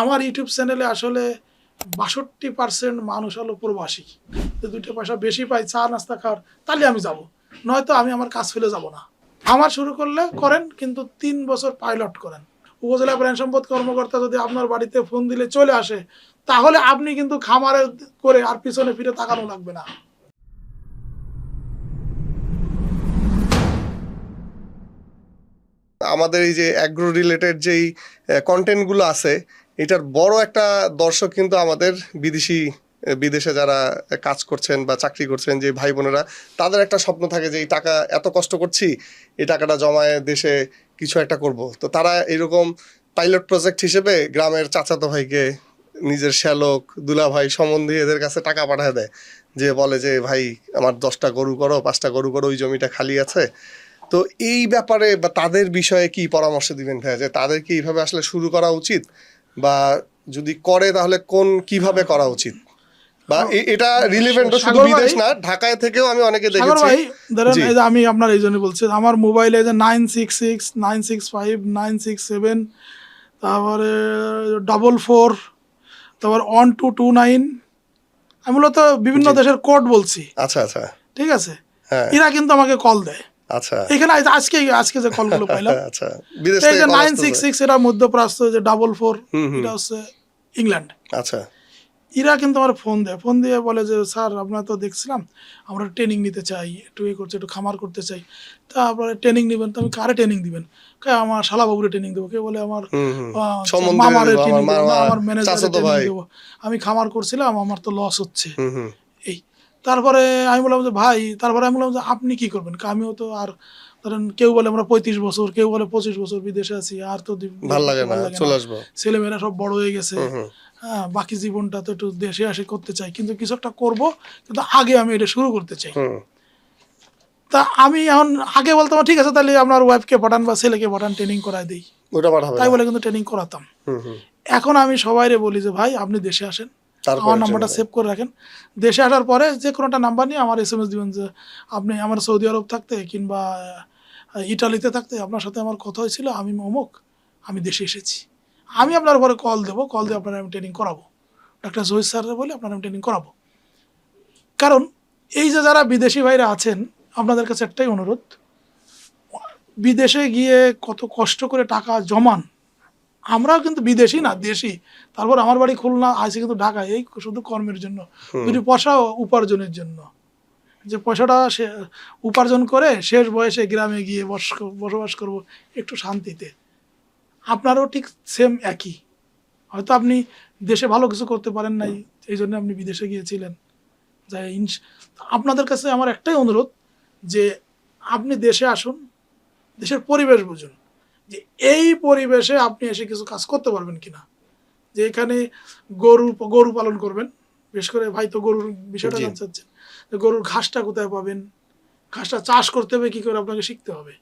আমার ইউটিউব চ্যানেলে আসলে বাষট্টি পার্সেন্ট মানুষ হলো প্রবাসী। দুইটা পয়সা বেশি পাই, চা, নাস্তা খাওয়ার, তাহলে আমি যাব। নয়তো আমি আমার কাজ ফেলে যাব না। আমার শুরু করলে করেন, কিন্তু তিন বছর পাইলট করেন। উপজেলা প্রাণ সম্পদ কর্মকর্তা যদি আপনার বাড়িতে ফোন দিলে চলে আসে, তাহলে আপনি কিন্তু খামারে করে আর পিছনে ফিরে তাকানো লাগবে না। আমাদের এই যে অ্যাগ্রো রিলেটেড যেই কন্টেন্টগুলো আছে এটার বড় একটা দর্শক কিন্তু আমাদের বিদেশি বিদেশে যারা কাজ করছেন বা চাকরি করছেন, যে ভাই বোনেরা, তাদের একটা স্বপ্ন থাকে যে এই টাকা এত কষ্ট করছি, এই টাকাটা জমায়ে দেশে কিছু একটা করব। তো তারা এরকম পাইলট প্রজেক্ট হিসেবে গ্রামের চাচাতো ভাইকে, নিজের শ্যালক দুলা ভাই সম্বন্ধী এদের কাছে টাকা পাঠায় দেয়। যে বলে যে, ভাই, আমার দশটা গরু করো, পাঁচটা গরু করো, ওই জমিটা খালি আছে। তো এই ব্যাপারে বা তাদের বিষয়ে কি পরামর্শ দিবেন ভাইয়া? যে তাদের কি এইভাবে আসলে শুরু করা উচিত? বা যদি করে তাহলে কোন কীভাবে করা উচিত? বা এটা রিলেভেন্ট শুধু বিদেশ না ঢাকায় থেকেও আমি অনেকে দেখেছি। ভাই ধরেন এই যে আমি আপনার এই জন্য বলছি আমার মোবাইলে যে nine six six nine six five nine six seven তারপরে ডবল ফোর তারপর ওয়ান টু টু নাইন আমি মূলত বিভিন্ন দেশের কোড বলছি। আচ্ছা আচ্ছা। ঠিক আছে? হ্যাঁ। এরা কিন্তু আমাকে কল দেয়। আচ্ছা। এখানে আজকে আজকে যে কলগুলো পাইলাম। আচ্ছা বিদেশ থেকে নাইন সিক্স সিক্স এটা মধ্যপ্রাচ্য যে ডাবল ফোর। এটা হচ্ছে ইংল্যান্ড আচ্ছা। এরা কিন্তু আমার ফোন দেয়। ফোন দিয়ে বলে যে স্যার আপনারা তো দেখছিলাম আমরা ট্রেনিং নিতে চাই একটু এ করছে একটু খামার করতে চাই। তা আপনারা ট্রেনিং নেবেন তো আমি কারে ট্রেনিং দিবেন? কে আমার শালা বাবুরে ট্রেনিং দেবো। কে বলে আমার মামারে ট্রেনিং দেবো ম্যানেজারে ট্রেনিং দেবো। আমি খামার করছিলাম আমার তো লস হচ্ছে। তারপরে আমি বললাম যে ভাই তারপরে আমি বললাম যে আপনি কি করবেন? আমিও তো আর ধরেন কেউ বলে আমরা পঁয়ত্রিশ বছর কেউ বলে পঁচিশ বছর বিদেশে আছি আর তো দি- লাগে না চলে আসব। ছেলেমেয়েরা সব বড় হয়ে গেছে। হ্যাঁ বাকি জীবনটা তো একটু দেশে আসে করতে চাই। কিন্তু কিছু একটা করব কিন্তু আগে আমি এটা শুরু করতে চাই। তা আমি এখন আগে বলতাম ঠিক আছে তাহলে আপনার ওয়াইফকে পাঠান বা ছেলেকে পাঠান ট্রেনিং করাই দিই। ওটা পাঠাবে তাই বলে কিন্তু ট্রেনিং করাতাম। এখন আমি সবাইরে বলি যে ভাই আপনি দেশে আসেন। আমার নাম্বারটা সেভ করে রাখেন। দেশে আসার পরে যে কোনো একটা নাম্বার নিয়ে আমার এস এম এস দিবেন যে আপনি আমার সৌদি আরব থাকতে কিংবা ইটালিতে থাকতে আপনার সাথে আমার কথা হয়েছিল আমি অমুক আমি দেশে এসেছি। আমি আপনার পরে কল দেবো কল দিয়ে আপনার আমি ট্রেনিং করাবো। ডাক্তার জহির স্যাররা বলে আপনার আমি ট্রেনিং করাবো। কারণ এই যে যারা বিদেশি ভাইরা আছেন আপনাদের কাছে একটাই অনুরোধ বিদেশে গিয়ে কত কষ্ট করে টাকা জমান আমরাও কিন্তু বিদেশি না দেশি। তারপর আমার বাড়ি খুলনা আছে কিন্তু ঢাকায় এই শুধু কর্মের জন্য। দুটি পয়সা উপার্জনের জন্য। যে পয়সাটা সে উপার্জন করে শেষ বয়সে গ্রামে গিয়ে বস বসবাস করব একটু শান্তিতে। আপনারও ঠিক সেম একই। হয়তো আপনি দেশে ভালো কিছু করতে পারেন নাই এই জন্য আপনি বিদেশে গিয়েছিলেন। যাই ইনস- আপনাদের কাছে আমার একটাই অনুরোধ যে আপনি দেশে আসুন দেশের পরিবেশ বুঝুন। যে এই পরিবেশে আপনি এসে কিছু কাজ করতে পারবেন কিনা? যে এখানে গরু গরু পালন করবেন। বিশেষ করে ভাই তো গরুর বিষয়টা জানতে চাচ্ছেন। যে গরুর ঘাসটা কোথায় পাবেন? ঘাসটা চাষ করতে হবে কী করে আপনাকে শিখতে হবে?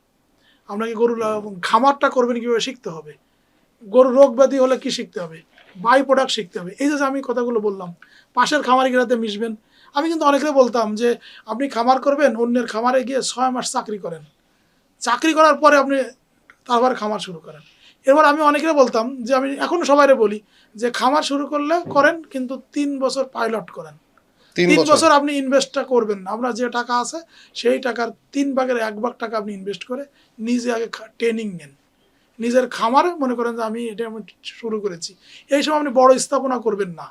আপনাকে গরুর আহ, খামারটা করবেন কীভাবে শিখতে হবে? গরু রোগ ব্যাধি হলে কি শিখতে হবে? বাই প্রোডাক্ট শিখতে হবে। এই যে আমি কথাগুলো বললাম পাশের খামারি গিরাতে মিশবেন। আমি কিন্তু অনেকে বলতাম যে আপনি খামার করবেন অন্যের খামারে গিয়ে ছয় মাস চাকরি করেন। চাকরি করার পরে আপনি তারপরে খামার শুরু করেন। এবার আমি অনেকে বলতাম যে আমি এখন সবাইরে বলি যে খামার শুরু করলে করেন কিন্তু তিন বছর পাইলট করেন। তিন বছর। আপনি ইনভেস্টটা করবেন না। আপনার যে টাকা আছে সেই টাকার তিন ভাগের এক ভাগ টাকা আপনি ইনভেস্ট করে নিজে আগে ট্রেনিং নেন। নিজের খামার মনে করেন যে আমি এটা আমি শুরু করেছি। এই সময় আপনি বড় স্থাপনা করবেন না।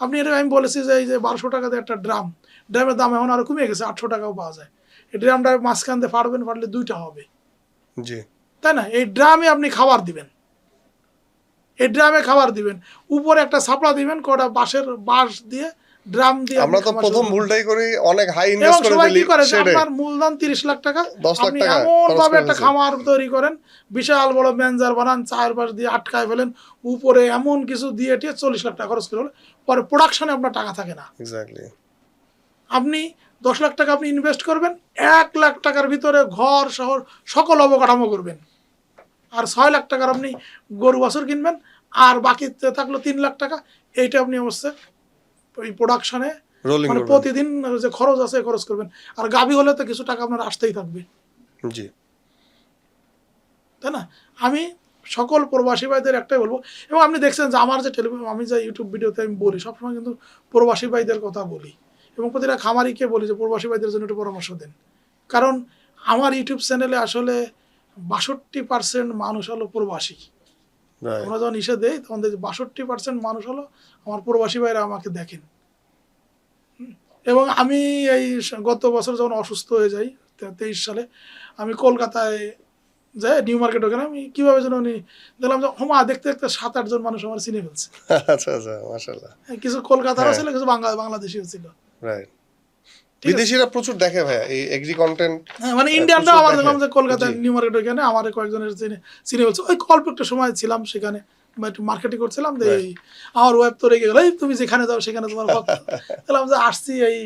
আপনি এটা আমি বলেছি যে এই যে বারোশো টাকাতে একটা ড্রাম ড্রামের দাম এখন আরও কমে গেছে আটশো টাকাও পাওয়া যায়। এই ড্রামটা মাঝখান দিয়ে ফাটবেন ফাটলে দুইটা হবে। জি। তাই না? এই ড্রামে আপনি খাবার দিবেন। এই ড্রামে খাবার দিবেন। উপরে একটা ছাপড়া দিবেন কটা বাঁশের বাঁশ দিয়ে ড্রাম দিয়ে আপনি আমরা তো প্রথম ভুলটাই করি অনেক হাই ইনভেস্ট করে সবাই করে আপনার মূলধন তিরিশ লাখ টাকা 10 লাখ টাকা এমন ভাবে একটা খামার তৈরি করেন বিশাল বড় ম্যানজার বানান পাশ দিয়ে আটকায় ফেলেন উপরে এমন কিছু দিয়ে টিয়ে লাখ টাকা খরচ করে পরে প্রোডাকশনে আপনার টাকা থাকে না। এক্স্যাক্টলি আপনি দশ লাখ টাকা আপনি ইনভেস্ট করবেন এক লাখ টাকার ভিতরে ঘর শহর সকল অবকাঠামো করবেন। আর ছয় লাখ টাকার আপনি গরু বাছুর কিনবেন আর বাকি থাকল তিন লাখ টাকা এইটা আপনি অবশ্যই ওই প্রোডাকশনে মানে প্রতিদিন যে খরচ আছে খরচ করবেন। আর গাবি হলে তো কিছু টাকা আপনার আসতেই থাকবে। জি। তাই না? আমি সকল প্রবাসী ভাইদের একটাই বলব এবং আপনি দেখছেন যে আমার যে টেলিভিশন আমি যে ইউটিউব ভিডিওতে আমি বলি সবসময় কিন্তু প্রবাসী ভাইদের কথা বলি। এবং প্রতিটা খামারিকে বলি যে প্রবাসী ভাইদের জন্য একটু পরামর্শ দেন। কারণ আমার ইউটিউব চ্যানেলে আসলে বাষট্টি পার্সেন্ট মানুষ হলো প্রবাসী। আমরা যখন ইসে দেই তখন দেখি বাষট্টি পার্সেন্ট মানুষ হলো আমার প্রবাসী ভাইরা আমাকে দেখেন। এবং আমি এই গত বছর যখন অসুস্থ হয়ে যাই তেইশ সালে আমি কলকাতায় যাই নিউ মার্কেট ওখানে আমি কীভাবে যেন উনি দেখলাম যে হোমা দেখতে দেখতে সাত আটজন মানুষ আমার চিনে ফেলছে। আচ্ছা আচ্ছা হ্যাঁ, কিছু কলকাতারও হ্যাঁ। ছিল কিছু বাংলা বাংলাদেশিও ছিল। রাইট বিদেশিরা প্রচুর দেখে ভাইয়া এই এগ্রি কন্টেন্ট হ্যাঁ, মানে হ্যাঁ, ইন্ডিয়ানরা আমার দেখলাম যে কলকাতায় নিউ মার্কেট ওখানে আমার কয়েকজনের চিনে চিনে বলছে ওই অল্প একটা সময় ছিলাম সেখানে। মার্কেটিং করছিলাম যে আমার ওয়েব তো রেগে গেল এই তুমি যেখানে যাও সেখানে তোমার ভক্ত। বললাম যে আসছি এই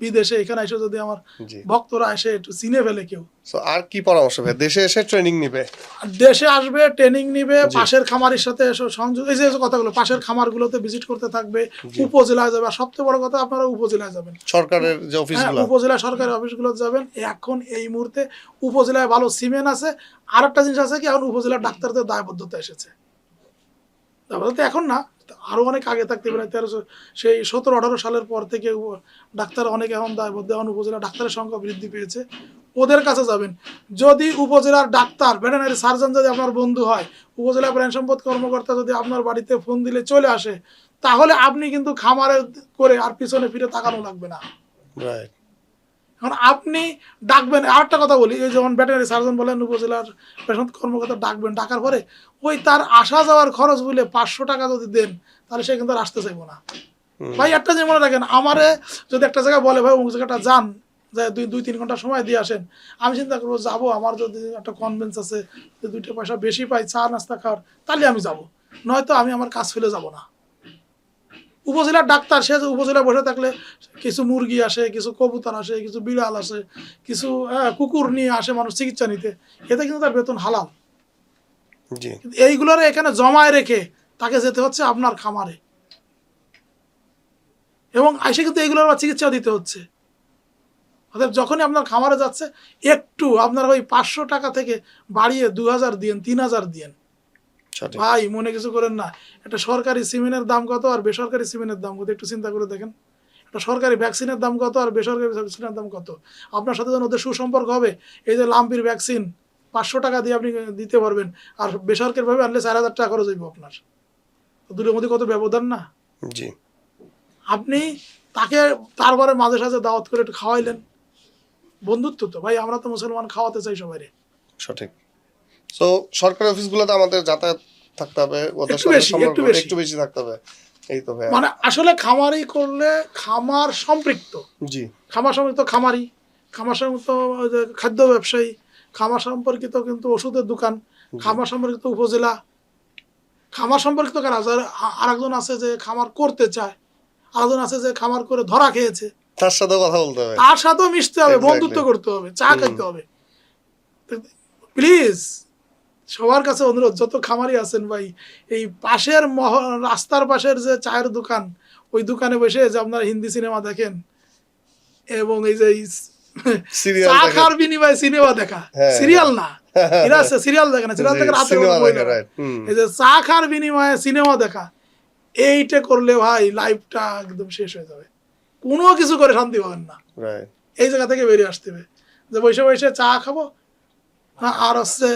বিদেশে এখানে এসে যদি আমার ভক্তরা এসে একটু চিনে ফেলে কেউ। আর কি পরামর্শ দেশে এসে ট্রেনিং নিবে? দেশে আসবে ট্রেনিং নিবে পাশের খামারের সাথে এসে সংযোগ এই যে কথাগুলো পাশের খামারগুলোতে ভিজিট করতে থাকবে উপজেলায় যাবে। আর সবচেয়ে বড় কথা আপনারা উপজেলায় যাবেন। সরকারের যে হ্যাঁ অফিসগুলো উপজেলা সরকারি অফিসগুলো যাবেন। এখন এই মুহূর্তে উপজেলায় ভালো সিমেন্ট আছে। আর একটা জিনিস আছে কি এখন উপজেলার ডাক্তারদের দায়বদ্ধতা এসেছে। দায়বদ্ধতা এখন না, আরও অনেক আগে থাকতে পারে, তেরোশো, সেই সতেরো, আঠারো সালের পর থেকে ডাক্তার অনেক এখন দায়বদ্ধ এখন উপজেলা ডাক্তারের সংখ্যা বৃদ্ধি পেয়েছে। ওদের কাছে যাবেন। যদি উপজেলার ডাক্তার ভেটেনারি সার্জন যদি আপনার বন্ধু হয়, উপজেলা প্রাণ সম্পদ কর্মকর্তা যদি আপনার বাড়িতে ফোন দিলে চলে আসে, তাহলে আপনি কিন্তু খামারে করে আর পিছনে ফিরে তাকানো লাগবে না। রাইট এখন আপনি ডাকবেন আর একটা কথা বলি এই যেমন ব্যাটারি সার্জন বলেন উপজেলার পেশন কর্মকর্তা ডাকবেন ডাকার পরে ওই তার আসা যাওয়ার খরচ বলে পাঁচশো টাকা যদি দেন তাহলে সে কিন্তু আসতে চাইব না। ভাই একটা যে মনে রাখেন আমারে যদি একটা জায়গায় বলে ভাই অমুক জায়গাটা যান যে দুই দুই তিন ঘণ্টা সময় দিয়ে আসেন আমি চিন্তা করব যাব আমার যদি একটা কনভেন্স আছে যে দুইটা পয়সা বেশি পাই চা নাস্তা খাওয়ার তাহলে আমি যাব। নয়তো আমি আমার কাজ ফেলে যাব না। উপজেলার ডাক্তার সে উপজেলা বসে থাকলে কিছু মুরগি আসে কিছু কবুতর আসে কিছু বিড়াল আসে কিছু আহ, কুকুর নিয়ে আসে মানুষ চিকিৎসা নিতে এতে কিন্তু তার বেতন হালাল। এইগুলোর এখানে জমায় রেখে তাকে যেতে হচ্ছে আপনার খামারে। এবং এসে কিন্তু এইগুলোর আবার চিকিৎসা দিতে হচ্ছে। অর্থাৎ যখনই আপনার খামারে যাচ্ছে একটু আপনার ওই পাঁচশো টাকা থেকে বাড়িয়ে দু হাজার দিয়েন তিন হাজার দিয়েন। ভাই মনে কিছু করেন না। একটা সরকারি সিমেন্টের দাম কত আর বেসরকারি সিমেন্টের দাম কত? একটু চিন্তা করে দেখেন। একটা সরকারি ভ্যাকসিনের দাম কত আর বেসরকারি ভ্যাকসিনের দাম কত? আপনার সাথে যখন ওদের সুসম্পর্ক হবে এই যে লাম্পির ভ্যাকসিন পাঁচশো টাকা দিয়ে আপনি দিতে পারবেন আর বেসরকারিভাবে আনলে চার হাজার টাকা খরচ হইব আপনার। দুটোর মধ্যে কত ব্যবধান না? জি। আপনি তাকে তারপরে মাঝে সাঝে দাওয়াত করে একটু খাওয়াইলেন। বন্ধুত্ব তো ভাই আমরা তো মুসলমান খাওয়াতে চাই সবাই সঠিক। সো সরকারি অফিসগুলোতে আমাদের যাতায়াত থাকতে হবে ওদের সাথে একটু বেশি। থাকতে হবে। এই তো ভাইয়া। মানে আসলে খামারি করলে খামার সম্পৃক্ত। জি। খামার সম্পর্কিত খামারি খামার যে খাদ্য ব্যবসায়ী খামার সম্পর্কিত কিন্তু ওষুধের দোকান খামার সম্পর্কিত উপজেলা খামার সম্পর্কিত কারা? যার আরেকজন আছে যে খামার করতে চায় আরেকজন আছে যে খামার করে ধরা খেয়েছে। তার সাথে কথা বলতে হবে। তার সাথেও মিশতে হবে বন্ধুত্ব করতে হবে চা খাইতে হবে। প্লিজ সবার কাছে অনুরোধ যত খামারি আছেন ভাই এই পাশের মহ- রাস্তার পাশের যে চায়ের দোকান ওই দোকানে বসে যে আপনারা হিন্দি সিনেমা দেখেন এবং এই যে চা খাওয়ার বিনিময়ে সিনেমা দেখা। সিরিয়াল না। এরা সিরিয়াল দেখে না সিরিয়াল দেখে রাতে সিনেমা বই দেখে না। রাইট হুম। এই যে চা খাওয়ার বিনিময়ে সিনেমা দেখা এইটা করলে ভাই লাইফটা একদম শেষ হয়ে যাবে। কোনো কিছু করে শান্তি পাবেন না। এই জায়গা থেকে বেরিয়ে আসতে হবে। যে বসে বসে চা খাব আর হচ্ছে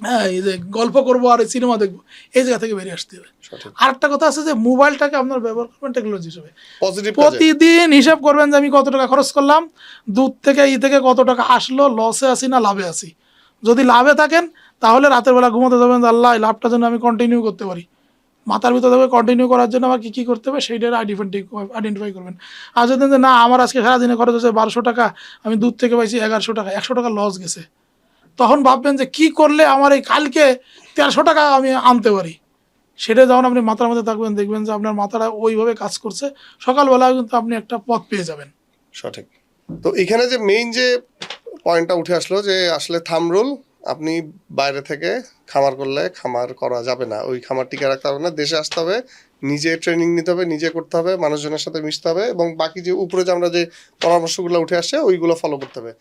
হ্যাঁ এই যে গল্প করব আর সিনেমা দেখব এই জায়গা থেকে বেরিয়ে আসতে হবে। আর একটা কথা আছে যে মোবাইলটাকে আপনার ব্যবহার করবেন টেকনোলজি হিসেবে। প্রতিদিন হিসাব করবেন যে আমি কত টাকা খরচ করলাম দুধ থেকে ই থেকে কত টাকা আসলো লসে আছি না লাভে আছি। যদি লাভে থাকেন তাহলে রাতের বেলা ঘুমোতে যাবেন আল্লাহ এই লাভটা যেন আমি কন্টিনিউ করতে পারি। মাথার ভিতর থেকে কন্টিনিউ করার জন্য আমার কী কী করতে হবে সেইটা আইডেন্টিফাই করবেন। আর যদি না আমার আজকে সারাদিনে খরচ হচ্ছে বারোশো টাকা আমি দুধ থেকে পাইছি এগারোশো টাকা একশো টাকা লস গেছে। তখন ভাববেন যে কি করলে আমার এই কালকে তেরোশো টাকা আমি আনতে পারি? সেটা যখন আপনি মাথার মধ্যে থাকবেন, দেখবেন যে আপনার মাথাটা ওইভাবে কাজ করছে। সকালবেলা কিন্তু আপনি একটা পথ পেয়ে যাবেন। সঠিক। তো এখানে যে মেইন যে পয়েন্টটা উঠে আসলো যে আসলে থাম রুল আপনি বাইরে থেকে খামার করলে খামার করা যাবে না। ওই খামার টিকে রাখতে হবে না, দেশে আসতে হবে, নিজে ট্রেনিং নিতে হবে, নিজে করতে হবে, মানুষজনের সাথে মিশতে হবে এবং বাকি যে উপরে যে আমরা যে পরামর্শগুলো উঠে আসছে ওইগুলো ফলো করতে হবে।